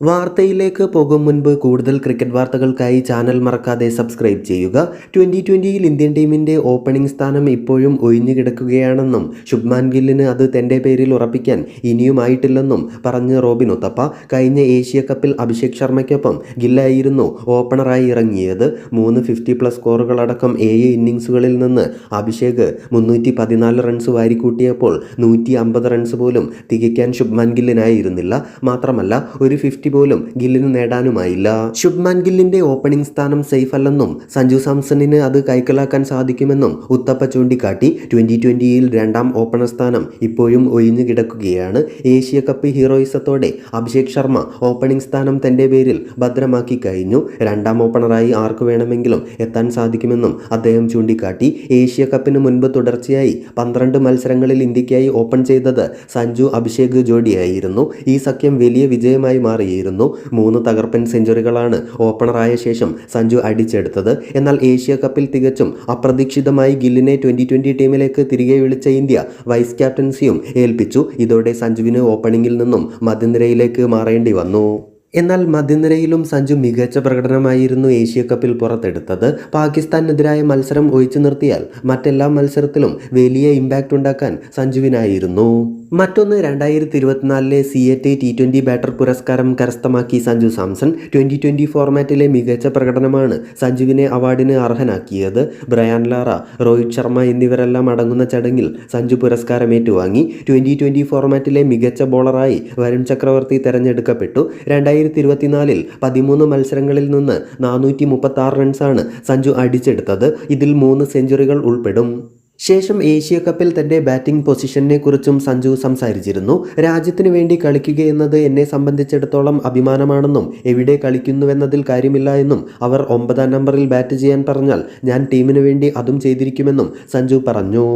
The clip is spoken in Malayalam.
വാർത്തയിലേക്ക് പോകും മുൻപ് കൂടുതൽ ക്രിക്കറ്റ് വാർത്തകൾക്കായി ചാനൽ മറക്കാതെ സബ്സ്ക്രൈബ് ചെയ്യുക. ട്വന്റി ട്വന്റിയിൽ ഇന്ത്യൻ ടീമിന്റെ ഓപ്പണിംഗ് സ്ഥാനം ഇപ്പോഴും ഒഴിഞ്ഞു കിടക്കുകയാണെന്നും ശുഭ്മാൻ ഗില്ലിന് അത് തന്റെ പേരിൽ ഉറപ്പിക്കാൻ ഇനിയുമായിട്ടില്ലെന്നും പറഞ്ഞ് റോബിൻ ഉത്തപ്പ കഴിഞ്ഞ ഏഷ്യ കപ്പിൽ അഭിഷേക് ശർമ്മയ്ക്കൊപ്പം ഗില്ലായിരുന്നു ഓപ്പണറായി ഇറങ്ങിയത്. മൂന്ന് ഫിഫ്റ്റി പ്ലസ് സ്കോറുകളടക്കം ഏഴ് ഇന്നിങ്സുകളിൽ നിന്ന് അഭിഷേക് മുന്നൂറ്റി പതിനാല് റൺസ് വാരിക്കൂട്ടിയപ്പോൾ നൂറ്റി അമ്പത് റൺസ് പോലും തികയ്ക്കാൻ ശുഭ്മാൻ ഗില്ലിനായിരുന്നില്ല. മാത്രമല്ല ഒരു ഫിഫ്റ്റി പോലും ഗില്ലിന് നേടാനുമായില്ല. ശുഭ്മാൻ ഗില്ലിന്റെ ഓപ്പണിംഗ് സ്ഥാനം സേഫ് അല്ലെന്നും സഞ്ജു സാംസണിന് അത് കൈക്കലാക്കാൻ സാധിക്കുമെന്നും ഉത്തപ്പ ചൂണ്ടിക്കാട്ടി ട്വന്റി ട്വന്റിയിൽ രണ്ടാം ഓപ്പണർ സ്ഥാനം ഇപ്പോഴും ഒഴിഞ്ഞു കിടക്കുകയാണ്. ഏഷ്യ കപ്പ് ഹീറോയിസത്തോടെ അഭിഷേക് ശർമ്മ ഓപ്പണിംഗ് സ്ഥാനം തന്റെ പേരിൽ ഭദ്രമാക്കി കഴിഞ്ഞു. രണ്ടാം ഓപ്പണറായി ആർക്ക് വേണമെങ്കിലും എത്താൻ സാധിക്കുമെന്നും അദ്ദേഹം ചൂണ്ടിക്കാട്ടി. ഏഷ്യ കപ്പിന് മുൻപ് തുടർച്ചയായി പന്ത്രണ്ട് മത്സരങ്ങളിൽ ഇന്ത്യക്കായി ഓപ്പൺ ചെയ്തത് സഞ്ജു അഭിഷേക് ജോഡിയായിരുന്നു. ഈ സഖ്യം വലിയ വിജയമായി മാറിയിരുന്നു മൂന്ന് തകർപ്പൻ സെഞ്ചുറികളാണ് ഓപ്പണറായ ശേഷം സഞ്ജു അടിച്ചെടുത്തത്. എന്നാൽ ഏഷ്യ കപ്പിൽ തികച്ചും അപ്രതീക്ഷിതമായി ഗില്ലിനെ ട്വന്റി ട്വന്റി ടീമിലേക്ക് തിരികെ വിളിച്ച ഇന്ത്യ വൈസ് ക്യാപ്റ്റൻസിയും ഏൽപ്പിച്ചു. ഇതോടെ സഞ്ജുവിന് ഓപ്പണിംഗിൽ നിന്നും മധ്യനിരയിലേക്ക് മാറേണ്ടി വന്നു. എന്നാൽ മധ്യനിരയിലും സഞ്ജു മികച്ച പ്രകടനമായിരുന്നു ഏഷ്യ കപ്പിൽ പുറത്തെടുത്തത്. പാകിസ്ഥാനെതിരായ മത്സരം ഒഴിച്ചു നിർത്തിയാൽ മറ്റെല്ലാ മത്സരത്തിലും വലിയ ഇമ്പാക്റ്റ് ഉണ്ടാക്കാൻ സഞ്ജുവിനായിരുന്നു. മറ്റൊന്ന് രണ്ടായിരത്തി ഇരുപത്തിനാലിലെ C A T T twenty batter പുരസ്കാരം കരസ്ഥമാക്കി സഞ്ജു സാംസൺ. ട്വന്റി ട്വന്റി ഫോർമാറ്റിലെ മികച്ച പ്രകടനമാണ് സഞ്ജുവിനെ അവാർഡിന് അർഹനാക്കിയത്. ബ്രയാൻ ലാറ രോഹിത് ശർമ്മ എന്നിവരെല്ലാം അടങ്ങുന്ന ചടങ്ങിൽ സഞ്ജു പുരസ്കാരം ഏറ്റുവാങ്ങി. ട്വന്റി ട്വന്റി ഫോർമാറ്റിലെ മികച്ച ബോളറായി വരുൺ ചക്രവർത്തി തെരഞ്ഞെടുക്കപ്പെട്ടു. രണ്ടായിരത്തി ഇരുപത്തിനാലിൽ പതിമൂന്ന് മത്സരങ്ങളിൽ നിന്ന് നാനൂറ്റി മുപ്പത്തി റൺസാണ് സഞ്ജു അടിച്ചെടുത്തത്. ഇതിൽ മൂന്ന് സെഞ്ചുറികൾ ഉൾപ്പെടും. ശേഷം ഏഷ്യ കപ്പിൽ തന്റെ ബാറ്റിംഗ് പൊസിഷനെ കുറിച്ചും സഞ്ജു സംസാരിച്ചിരുന്നു. രാജ്യത്തിനു വേണ്ടി കളിക്കുകയെന്നത് എന്നെ സംബന്ധിച്ചിടത്തോളം അഭിമാനമാണെന്നും എവിടെ കളിക്കുന്നുവെന്നതിൽ കാര്യമില്ല എന്നും അവർ ഒമ്പതാം നമ്പറിൽ ബാറ്റ് ചെയ്യാൻ പറഞ്ഞാൽ ഞാൻ ടീമിനു വേണ്ടി അതും ചെയ്തിരിക്കുമെന്നും സഞ്ജു പറഞ്ഞു.